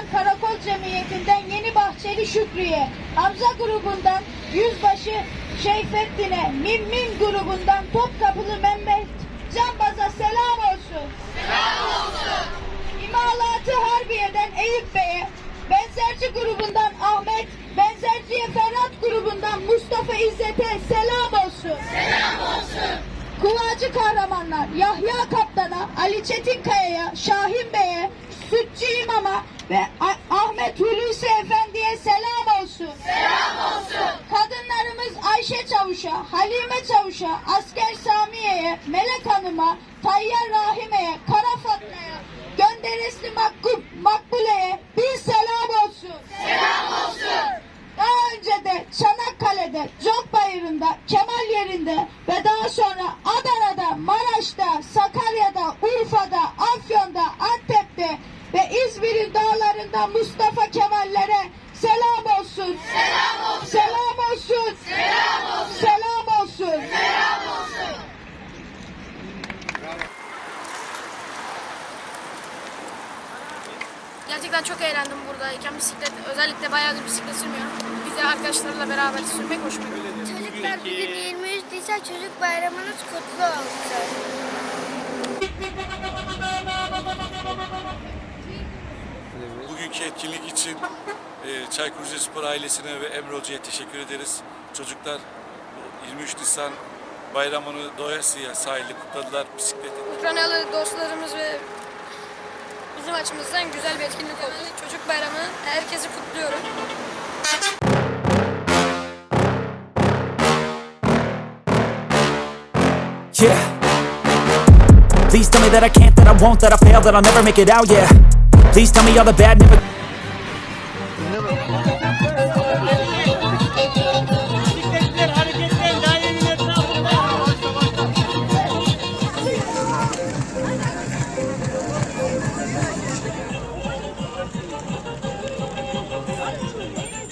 Altan Karakol Cemiyeti'nden Yeni Bahçeli Şükrü'ye, Hamza grubundan Yüzbaşı Şeyfettin'e, Mimmin grubundan Topkapılı Mehmet Canbaz'a selam olsun. Selam olsun. İmalatı Harbiye'den Eyüp Bey'e, Benzerci grubundan Ahmet, Benzerciye Ferhat grubundan Mustafa İzzet'e selam olsun. Kuvacı kahramanlar Yahya Kaptan'a, Ali Çetinkaya'ya, Çavuş'a, Halime Çavuş'a, Asker Samiye'ye, Melek Hanım'a, Tayyar Rahime'ye, Kara Fatma'ya, Gönderesli Makbul, Makbule'ye bir selam olsun. Selam olsun. Daha önce de Çanakkale'de, Çok Bayırı'nda, Kemal yerinde ve daha sonra Adana'da, Maraş'ta, Sakarya'da, Urfa'da, Afyon'da, Antep'te ve İzmir'in dağlarında Mustafa Kemal'lere selam olsun. Selam olsun. Selam olsun. Selam olsun. Selam olsun. Gerçekten çok eğlendim buradayken bisiklet özellikle bayağıdır bisiklet sürmüyorum. Biz de arkadaşlarla beraber sürmek hoşuma gitti. Çocuklar bugün 23 Nisan Çocuk Bayramınız kutlu olsun. Bugünkü etkinlik için e, Çaykur Rizespor ailesine ve Emre Hoca'ya teşekkür ederiz. Çocuklar e, 23 Nisan bayramını doyasıya sahilde kutladılar bisikleti. Ukraynalı dostlarımız ve bizim açımızdan güzel bir etkinlik oldu. Çocuk bayramı herkesi kutluyorum. Yeah. Please tell me that I can't, that I won't, that I fail, that I'll never make it out, yeah. Please tell me all the bad never.